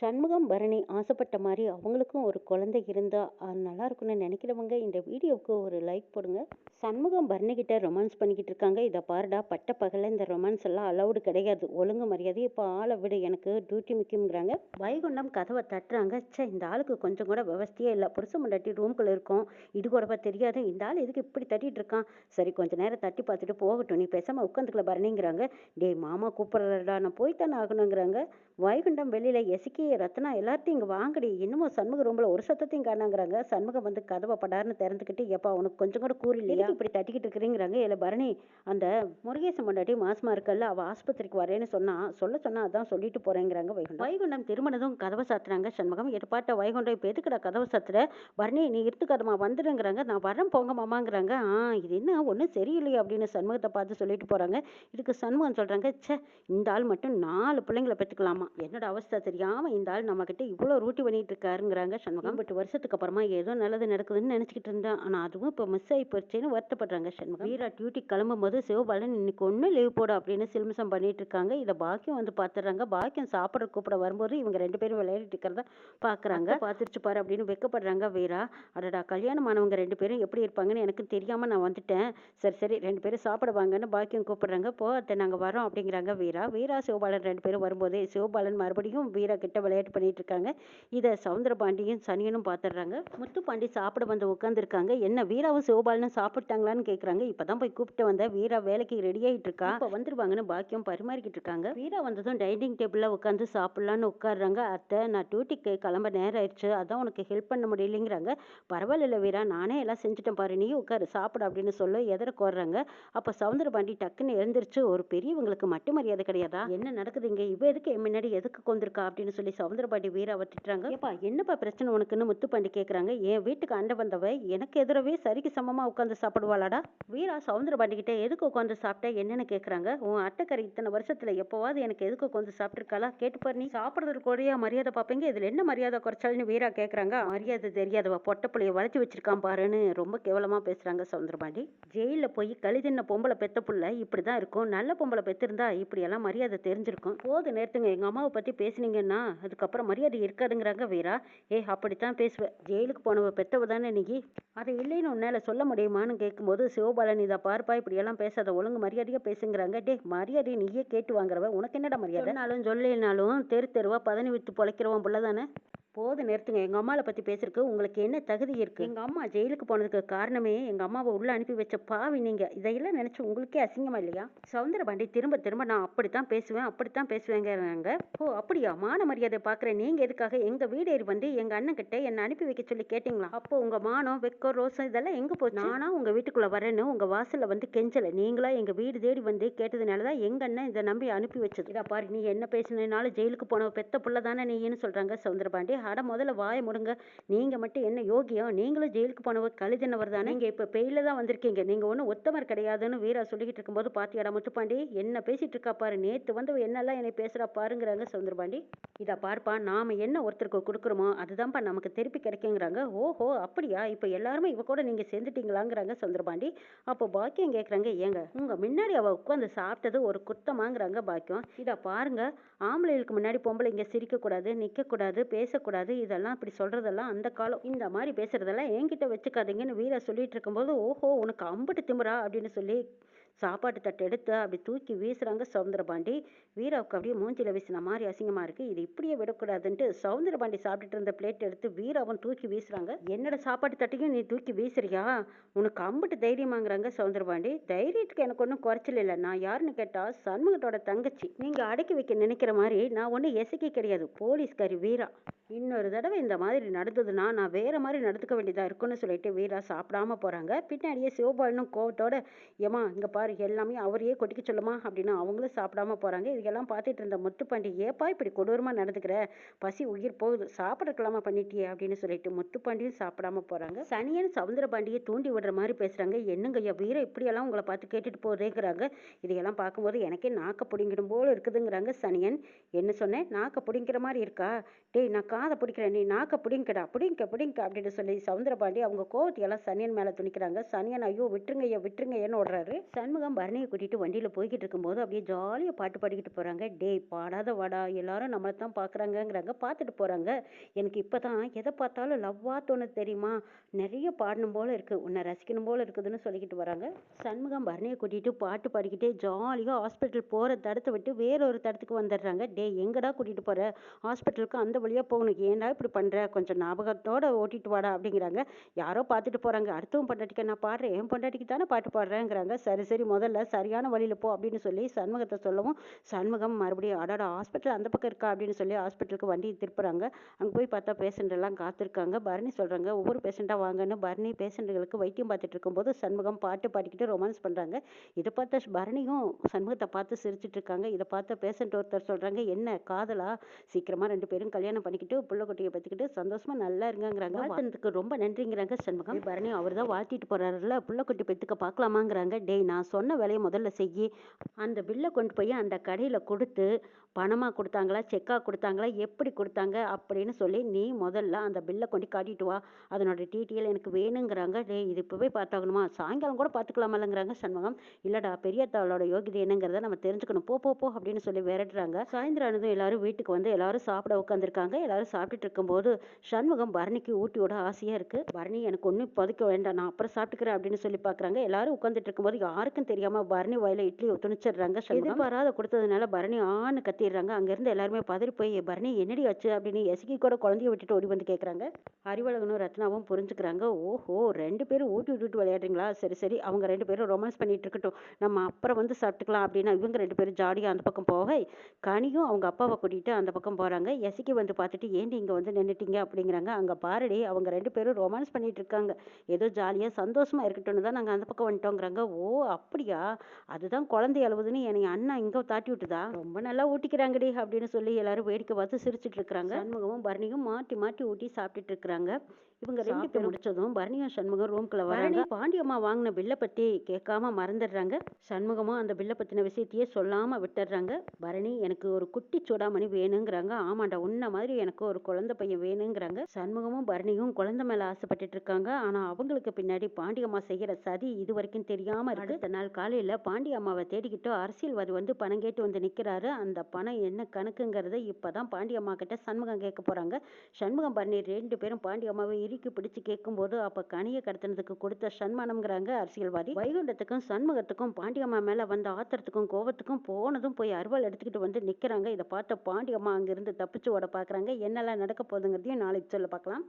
சண்முகம் பரணி ஆசைப்பட்ட மாதிரி அவங்களுக்கும் ஒரு குழந்தை இருந்தால் அது நல்லா இருக்கும்னு நினைக்கிறவங்க இந்த வீடியோவுக்கு ஒரு லைக் போடுங்க. சண்முகம் பரணி கிட்ட ரொமான்ஸ் பண்ணிக்கிட்டு இருக்காங்க. இதை பாருடா பட்ட பகல இந்த ரொமான்ஸ் எல்லாம் அலௌடு கிடையாது. ஒழுங்கு மரியாதை இப்போ ஆளை விடு எனக்கு டியூட்டி முக்கியங்கிறாங்க வைகுண்டம் கதவை தட்டுறாங்க. சே இந்த ஆளுக்கு கொஞ்சம் கூட விவஸ்தையே இல்லை. புருஷ முண்டாட்டி ரூம்குள்ள இருக்கும். இது கூடவா தெரியாது. இந்த ஆள் எதுக்கு இப்படி தட்டிட்டு இருக்கான்? சரி கொஞ்ச நேரம் தட்டி பார்த்துட்டு போகட்டும். நீ பேசாம உட்காந்துக்கல பரணிங்கிறாங்க. டேய் மாமா கூப்பிட்றடா நான் போய்த்தானே ஆகணுங்கிறாங்க. வைகுண்டம் வெளியில எசுக்கி ரத்னா எல்லாத்தையும் இங்க வாங்கடி. இன்னமும் சண்முக ரூம்ல ஒரு சத்தத்தையும் காணாங்கிறாங்க. சண்முகம் வந்து கதவை படார்னு திறந்துக்கிட்டு எப்பா உனக்கு கொஞ்சம் கூட கூறு இல்லையா? இப்படி தட்டிக்கிட்டு இருக்கிறீங்கிறாங்க? இல்ல பரணி அந்த முருகேசன் பொண்டாட்டி மாசமா இருக்கல்ல அவ ஆஸ்பத்திரிக்கு வரேன்னு சொன்னா சொல்ல சொன்னா அதான் சொல்லிட்டு போறேங்கிறாங்க வைகுண்டம். வைகுண்டம் திருமணதும் கதவை சாத்துறாங்க சண்முகம். எட்டுப்பாட்ட வைகுண்டம் இப்ப எதுக்குடா கதவை சாத்துற? பரணி நீ இருத்துக்காதமா வந்துடுங்கிறாங்க. நான் வரேன் போங்க மாமாங்கிறாங்க. ஆ இது என்ன? ஒன்றும் சரியில்லையே அப்படின்னு சண்முகத்தை பார்த்து சொல்லிட்டு போறாங்க. இதுக்கு சண்முகம் சொல்றாங்க ச்சே இந்த ஆள் மட்டும் நாலு பிள்ளைங்களை பெற்றுக்கலாமா என்னோட அவஸ்தை தெரியாம இந்த ஆள் நம்ம கிட்ட இவ்வளோ ரூட்டி பண்ணிட்டு இருக்காருங்கிறாங்க சண்முகம். பட் வருஷத்துக்கு அப்புறமா ஏதோ நல்லது நடக்குதுன்னு நினைச்சுக்கிட்டு இருந்தேன் ஆனா அதுவும் இப்போ மிஸ் ஆகி போச்சுன்னு வருத்தப்படுறாங்க சண்முகம். வீரா டியூட்டி கிளம்பும் போது சிவபாலன் இன்னைக்கு ஒன்றும் லீவ் போடு அப்படின்னு சில்மிசம் பண்ணிட்டு இருக்காங்க. இதை பாக்கியம் வந்து பார்த்துடுறாங்க பாக்கியம் சாப்பிட கூப்பிட வரும்போது இவங்க ரெண்டு பேரும் விளையாடிட்டு இருக்கிறத பாக்குறாங்க. பார்த்துருச்சு பாரு அப்படின்னு வெக்கப்படுறாங்க வீரா. அடடா கல்யாணமானவங்க ரெண்டு பேரும் எப்படி இருப்பாங்கன்னு எனக்கு தெரியாம நான் வந்துட்டேன். சரி சரி ரெண்டு பேரும் சாப்பிட வாங்கன்னு பாக்கியம் கூப்பிடுறாங்க. போ அத்தை நாங்க வரோம் அப்படிங்கிறாங்க வீரா. வீரா சிவபாலன் ரெண்டு பேரும் வரும்போதே சிவபாலன் மறுபடியும் வீரா கிட்ட விளையாட்டு பண்ணிட்டு இருக்காங்க இதை சவுந்தரபாண்டியும் சனியனும் பார்த்துடுறாங்க முத்துப்பாண்டி சாப்பிட வந்து உட்காந்துருக்காங்க என்ன வீராவும் சிவபாலனும் சாப்பிட்டாங்களான்னு கேட்குறாங்க இப்பதான் போய் கூப்பிட்டு வந்த வீரா வேலைக்கு ரெடி ஆயிட்டு இருக்கா இப்போ வந்துருவாங்கன்னு பாக்கியம் பரிமாறிக்கிட்டு இருக்காங்க. வீரா வந்ததும் டைனிங் டேபிளில் உட்காந்து சாப்பிடலான்னு உட்காடுறாங்க அத்தை நான் டியூட்டிக்கு கிளம்ப நேரம் ஆயிடுச்சு. அதான் உனக்கு ஹெல்ப் பண்ண முடியலைங்கிறாங்க. பரவாயில்ல வீரா நானே எல்லாம் செஞ்சுட்டேன் பாரு. நீ உட்காரு சாப்பிடு அப்படின்னு சொல்ல எதிர கோர்றாங்க. அப்போ சவுந்தரபாண்டி டக்குன்னு எழுந்திருச்சு. ஒரு பெரியவங்களுக்கு மட்டு மரியாதை கிடையாதா? என்ன நடக்குதுங்க இவ எதுக்கு என் முன்னாடி எதுக்கு கொந்திருக்கா அப்படின்னு சொல்லி சவுந்தரபாண்டி வீராவை திட்டுறாங்க. ஏப்பா என்னப்பா பிரச்சனை உனக்குன்னு முத்துப்பாண்டி கேட்குறாங்க என் வீட்டுக்கு அண்டை வந்தவ எனக்கு எதிரவே சரிக்கு சமமா உட்காந்து சாப்பிடுவாளாடா? வீரா சவுந்தரபாண்டி கிட்ட எதுக்கு உட்காந்து சாப்பிட்டா என்னன்னு கேட்குறாங்க உன் அட்டைக்கறி இத்தனை வருஷத்துல எப்போவாது எனக்கு எதுக்கு உட்காந்து சாப்பிட்டுருக்காளா? கேட்டு பாரு நீ சாப்பிட்றதுக்கு கூடயா மரியாதை பார்ப்பீங்க இதுல என்ன மரியாதை குறைச்சாலுன்னு வீரா கேட்குறாங்க மரியாதை தெரியாதவ பொட்டை புள்ளைய வளைச்சு வச்சிருக்கான் பாருன்னு ரொம்ப கேவலமா பேசுறாங்க சவுந்தரபாண்டி. ஜெயில போய் கழுதின்ன பொம்பளை பெத்த புள்ள இப்படிதான் இருக்கும். நல்ல பொம்பளை பெத்திருந்தா இப்படி எல்லாம் மரியாதை தெரிஞ்சிருக்கும். போது நேரத்துங்க எங்க அம்மாவை பத்தி பேசுனீங்கன்னா அதுக்கப்புறம் மரியாதை இருக்காதுங்கிறாங்க வீரா. ஏ அப்படித்தான் பேசுவேன் ஜெயிலுக்கு போனவ பெத்தவ தானே நீ? அதை இல்லைன்னு உன்னால சொல்ல முடியுமான்னு கேட்கும்போது சிவபாலன் இதை பார்ப்பா இப்படி எல்லாம் பேசாத ஒழுங்கு மரியாதையா பேசுங்கிறாங்க. டே மரியாதை நீயே கேட்டு வாங்குறவ உனக்கு என்னடா மரியாதை? சொன்னாலும் சொல்லினாலும் தெரு தெருவா பதனி வித்து பொழைக்கிறவன் புள்ள தானே போது நிறுத்துங்க. எங்க அம்மாவை பத்தி பேசுறதுக்கு உங்களுக்கு என்ன தகுதி இருக்கு? எங்க அம்மா ஜெயிலுக்கு போனதுக்கு காரணமே எங்க அம்மாவை உள்ள அனுப்பி வச்ச பாவி நீங்க. இதையெல்லாம் நினைச்சு உங்களுக்கே அசிங்கமா இல்லையா? சவுந்தரபாண்டி திரும்ப திரும்ப நான் அப்படித்தான் பேசுவேன் அப்படித்தான் பேசுவேங்கிறாங்க. ஓ அப்படியா? மான மரியாதை பாக்குறேன். நீங்க எதுக்காக எங்க வீடேறி வந்து எங்க அண்ணன் கிட்ட என்ன அனுப்பி வைக்க சொல்லி கேட்டீங்களா? அப்போ உங்க மானம் வெக்கம் ரோசம் இதெல்லாம் எங்க போச்சு? நானா உங்க வீட்டுக்குள்ள வரேன்னு உங்க வாசல்ல வந்து கெஞ்சல. நீங்களா எங்க வீடு தேடி வந்து கேட்டதுனாலதான் எங்க அண்ணன் இதை நம்பி அனுப்பி வச்சது. இதா பாரு நீ என்ன பேசினாலும் ஜெயிலுக்கு போன பெத்த புள்ள தானே நீன்னு சொல்றாங்க சவுந்தரபாண்டி அட முதல்ல வாய முடுங்க. நீங்க மட்டும் என்ன யோகியம் நீங்களும் ஜெயிலுக்கு போனவர் கழுதினவர் தானே? நீங்க இப்ப பெயில தான் வந்திருக்கீங்க. நீங்க ஒன்றும் ஒத்தவர் கிடையாதுன்னு வீரா சொல்லிக்கிட்டு இருக்கும்போது பாத்தியாடா முத்துப்பாண்டி? என்ன பேசிட்டு இருக்கா பாரு. நேத்து வந்து என்னெல்லாம் என்னை பேசுறா பாருங்கிறாங்க சவுந்தரபாண்டி. இதா பார்ப்பா நாம என்ன ஒருத்தருக்கு கொடுக்குறோமோ அதுதான்ப்பா நமக்கு திருப்பி கிடைக்குங்கிறாங்க. ஓஹோ அப்படியா? இப்ப எல்லாருமே இவ கூட நீங்க சேர்ந்துட்டீங்களாங்கிறாங்க சவுந்தரபாண்டி. அப்போ பாக்கியம் கேட்கறாங்க ஏங்க உங்க முன்னாடி அவ உட்காந்து சாப்பிட்டது ஒரு குத்தமாங்கிறாங்க பாக்கியம். இதா பாருங்க ஆம்பளைகளுக்கு முன்னாடி பொம்பளைங்க சிரிக்க கூடாது நிக்க கூடாது பேசக்கூடாது இதெல்லாம் இப்படி சொல்றதெல்லாம் அந்த காலம். இந்த மாதிரி பேசுறதெல்லாம் என்கிட்ட வச்சுக்காதீங்கன்னு வீரா சொல்லிட்டு இருக்கும்போது ஓஹோ உனக்கு அம்புட்டு திமுறா அப்படின்னு சொல்லி சாப்பாட்டு தட்டை எடுத்து அப்படி தூக்கி வீசுறாங்க சவுந்தரபாண்டி. வீராவுக்கு அப்படியே மூஞ்சில வீசின மாதிரி அசிங்கமா இருக்கு. இது இப்படியே விடக்கூடாதுன்ட்டு சவுந்தரபாண்டி சாப்பிட்டுட்டு இருந்த பிளேட் எடுத்து வீராவும் தூக்கி வீசுறாங்க. என்னோட சாப்பாட்டு தட்டையும் நீ தூக்கி வீசுறியா? உனக்கு அம்பட்டு தைரியமாங்கிறாங்க சவுந்தரபாண்டி. தைரியத்துக்கு எனக்கு ஒன்றும் குறைச்சல் இல்லை. நான் யாருன்னு கேட்டால் சண்முகத்தோட தங்கச்சி. நீங்க அடக்கி வைக்க நினைக்கிற மாதிரி நான் ஒன்றும் எசக்கி கிடையாது. போலீஸ்காரி வீரா. இன்னொரு தடவை இந்த மாதிரி நடந்ததுன்னா நான் வேற மாதிரி நடந்துக்க வேண்டியதா இருக்குன்னு சொல்லிட்டு வீரா சாப்பிடாம போறாங்க. பின்னாடியே சிவபாலனும் கோவத்தோட ஏமா இங்க பாரு எல்லாமே அவரையே கொட்டிக்க சொல்லுமா? அப்படின்னு அவங்களும் சாப்பிடாம போறாங்க. இதெல்லாம் பார்த்துட்டு இருந்த முத்துப்பாண்டி ஏப்பா இப்படி கொடூரமா நடந்துக்கிற? பசி உயிர் போகுது. சாப்பிடக்கலாமா பண்ணிட்டியே? அப்படின்னு சொல்லிட்டு முத்துப்பாண்டியும் சாப்பிடாம போறாங்க. சனியன் சவுந்தரபாண்டியை தூண்டி விடுற மாதிரி பேசுறாங்க. என்னங்க ஐயா வீர இப்படியெல்லாம் உங்களை பார்த்து கேட்டுட்டு போதேங்கிறாங்க இதையெல்லாம் பார்க்கும்போது எனக்கே நாக்க பிடிங்கிடும் போல இருக்குதுங்கிறாங்க சனியன். என்ன சொன்னேன்? நாக்க பிடிங்கிற மாதிரி இருக்கா? டேய் நான் காதை பிடிக்கிறேன் நீ நாக்கை பிடிங்கடா பிடிங்க பிடிங்க அப்படின்னு சொல்லி சவுந்தரபாண்டி அவங்க கோவத்தையெல்லாம் சனியன் மேலே துணிக்கிறாங்க. சனியன் ஐயோ விட்டுருங்கய்யா விட்டுருங்கன்னு ஓடுறாரு. சண்முகம் பரணியை கூட்டிட்டு வண்டியில் போய்கிட்டு இருக்கும்போது அப்படியே ஜாலியாக பாட்டு பாடிக்கிட்டு போகிறாங்க டேய் பாடாத வாடா எல்லாரும் நம்மளை தான் பார்க்குறாங்கங்கிறாங்க பார்த்துட்டு போகிறாங்க எனக்கு இப்போ தான் எதை பார்த்தாலும் லவ்வாக தோணுது தெரியுமா? நிறைய பாடணும் போல் இருக்குது உன்னை ரசிக்கணும் போல் இருக்குதுன்னு சொல்லிக்கிட்டு வராங்க. சண்முகம் பரணியை கூட்டிகிட்டு பாட்டு பாடிக்கிட்டே ஜாலியாக ஹாஸ்பிட்டல் போகிற தடத்தை விட்டு வேறொரு தடத்துக்கு வந்துடுறாங்க. டே எங்கடா கூட்டிகிட்டு போகிற ஹாஸ்பிட்டலுக்கு அந்த வழியாக போகணும். ஏன்டா இப்படி பண்ணுற கொஞ்சம் ஞாபகத்தோடு ஓட்டிட்டு வாடா அப்படிங்கிறாங்க. யாரோ பார்த்துட்டு போகிறாங்க அடுத்தவன் பொண்டாட்டிக்கு நான் பாடுறேன். என் பொண்டாட்டிக்கு தானே பாட்டு பாடுறேங்கிறாங்க. சரி சரி முதல்ல சரியான வழியில் போ அப்படின்னு சொல்லி சண்முகத்தை சொல்லவும் சண்முகம் மறுபடியும் அடாடா ஹாஸ்பிட்டல் அந்த பக்கம் இருக்கா அப்படின்னு சொல்லி ஹாஸ்பிட்டலுக்கு வண்டியை திருப்புறாங்க. அங்கே போய் பார்த்தா பேஷண்ட் எல்லாம் காத்திருக்காங்க. பரணி சொல்கிறாங்க ஒவ்வொரு பேஷண்ட்டாக வாங்கன்னு. பரணி பேஷண்ட்டுகளுக்கு வைத்தியம் பார்த்துட்டு இருக்கும்போது சண்முகம் பாட்டு பாடிக்கிட்டு ரொமான்ஸ் பண்ணுறாங்க இதை பார்த்த பரணியும் சண்முகத்தை பார்த்து சிரிச்சிட்டு இருக்காங்க. இதை பார்த்த பேஷண்ட் ஒருத்தர் சொல்கிறாங்க என்ன காதலா? சீக்கிரமாக ரெண்டு பேரும் கல்யாணம் பண்ணிக்கிட்டு புள்ள குட்டியை பற்றிக்கிட்டு சந்தோஷமா நல்லா இருங்கங்கிறாங்க. வாழ்த்துனதுக்கு ரொம்ப நன்றிங்கிறாங்க சண்முகம். பரணி அவர் தான் வாழ்த்திட்டு போறாருல புள்ள குட்டி பெற்றுக்க பார்க்கலாமாங்கிறாங்க டேய் நான் சொன்ன வேலையை முதல்ல செய்யி. அந்த பில்லை கொண்டு போய் அந்த கடையில் கொடுத்து பணமாக கொடுத்தாங்களா செக்காக கொடுத்தாங்களா எப்படி கொடுத்தாங்க அப்படின்னு சொல்லி நீ முதல்ல அந்த பில்லை கொண்டு காட்டிட்டு வா. அதனோட டீட்டெயில் எனக்கு வேணுங்கிறாங்க. டேய் இது இப்போவே பார்த்தாகணுமா? சாயங்காலம் கூட பார்த்துக்கலாமல்லங்கிறாங்க சண்முகம். இல்லைடா பெரியத்தாளோட யோகிதை என்னங்கிறத நம்ம தெரிஞ்சுக்கணும். போ போ போ அப்படின்னு சொல்லி விரட்டுறாங்க. சாயந்தரம் ஆனதும் எல்லாரும் வீட்டுக்கு வந்து எல்லாரும் சாப்பிட உட்காந்துருக்காங்க எல்லாரும் சாப்பிட்டுட்டு இருக்கும்போது சண்முகம் பரணிக்கு ஊட்டியோட ஆசையா ஆசையாக இருக்குது பரணி எனக்கு ஒன்றும் இப்போதைக்கு வேண்டாம். நான் அப்புறம் சாப்பிட்டுக்கிறேன் அப்படின்னு சொல்லி பார்க்குறாங்க எல்லாரும் உட்காந்துட்டு இருக்கும்போது யாருக்கும் தெரியாமல் பரணி வாயில இட்லி துணிச்சிடுறாங்க எதிர்பாராத கொடுத்ததுனால பரணி ஆன்னு கத்திடுறாங்க. அங்கேருந்து எல்லாருமே பதறி போய் பரணி என்னடி ஆச்சு? அப்படின்னு எசகி கூட குழந்தைய விட்டுட்டு ஓடி வந்து கேட்குறாங்க அறிவழகனும் ரத்னாவும் புரிஞ்சுக்கிறாங்க. ஓஹோ ரெண்டு பேரும் ஊட்டி விட்டுட்டு விளையாடுறீங்களா? சரி சரி. அவங்க ரெண்டு பேரும் ரொமான்ஸ் பண்ணிட்டு இருக்கட்டும். நம்ம அப்புறம் வந்து சாப்பிட்டுக்கலாம். அப்படின்னா இவங்க ரெண்டு பேரும் ஜாலியாக அந்த பக்கம் போக கனியும் அவங்க அப்பாவை கூட்டிகிட்டு அந்த பக்கம் போகிறாங்க எசிக்கு வந்து பார்த்துட்டு ஏண்டி இங்கே வந்து நின்றுட்டீங்க அப்படிங்கிறாங்க. அங்கே பாருடி அவங்க ரெண்டு பேரும் ரொமான்ஸ் பண்ணிட்டு இருக்காங்க ஏதோ ஜாலியாக சந்தோஷமா இருக்கட்டும்னு தான் நாங்கள் அந்த பக்கம் வந்துட்டோங்கிறாங்க. ஓ அப்படியா? அதுதான் குழந்தை அழுவுதுன்னு என்னை அண்ணா இங்கே தாட்டி விட்டுதா? ரொம்ப நல்லா ஊட்டிக்கிறாங்கடி அப்படின்னு சொல்லி எல்லாரும் வேடிக்கை பார்த்து சிரிச்சிட்டு இருக்கிறாங்க சண்முகமும் பரணியும் மாட்டி மாட்டி ஊட்டி சாப்பிட்டுட்டு இருக்கிறாங்க இவங்க ரெண்டு பேரும் முடிச்சதும் பரணியும் சண்முகம் ரூம்குள்ள வராங்க. பாண்டியம்மா வாங்கின பில்லை பத்தி கேட்காம மறந்துடுறாங்க. சண்முகமும் அந்த பில்லை பத்தின விஷயத்தையே சொல்லாம விட்டுடுறாங்க. பரணி எனக்கு ஒரு குட்டி சூடாமணி வேணுங்கிறாங்க. ஆமாண்டா உன்ன மாதிரி எனக்கு ஒரு குழந்தை பையன் வேணுங்கிறாங்க. சண்முகமும் பரணியும் குழந்தை மேல ஆசைப்பட்டுட்டு இருக்காங்க. ஆனா அவங்களுக்கு பின்னாடி பாண்டியம்மா செய்யற சதி இது வரைக்கும் தெரியாம இருக்கு. அடுத்த நாள் காலையில பாண்டியம்மாவை தேடிக்கிட்டு அரசியல்வாதி வந்து பணம் கேட்டு வந்து நிக்கிறாரு. அந்த பணம் என்ன கணக்குங்கிறத இப்பதான் பாண்டியம்மா கிட்ட சண்முகம் கேட்க போறாங்க. சண்முகம் பரணி ரெண்டு பேரும் பாண்டியம்மாவை இறுக்கி பிடிச்சு கேட்கும்போது அப்ப கனியை கடத்தினதுக்கு கொடுத்த சன்மானம்ங்கிறாங்க அரசியல்வாதி. வைகுண்டத்துக்கும் சண்முகத்துக்கும் பாண்டியம்மா மேல வந்த ஆத்திரத்துக்கும் கோவத்துக்கும் போனதும் போய் அருவாள் எடுத்துக்கிட்டு வந்து நிக்கிறாங்க. இதை பார்த்த பாண்டியம்மா அங்கிருந்து தப்பிச்சு ஓட பாக்குறாங்க என்னெல்லாம் நடக்க போகுதுங்கிறதையும் நாளைக்கு சொல்ல பார்க்கலாம்.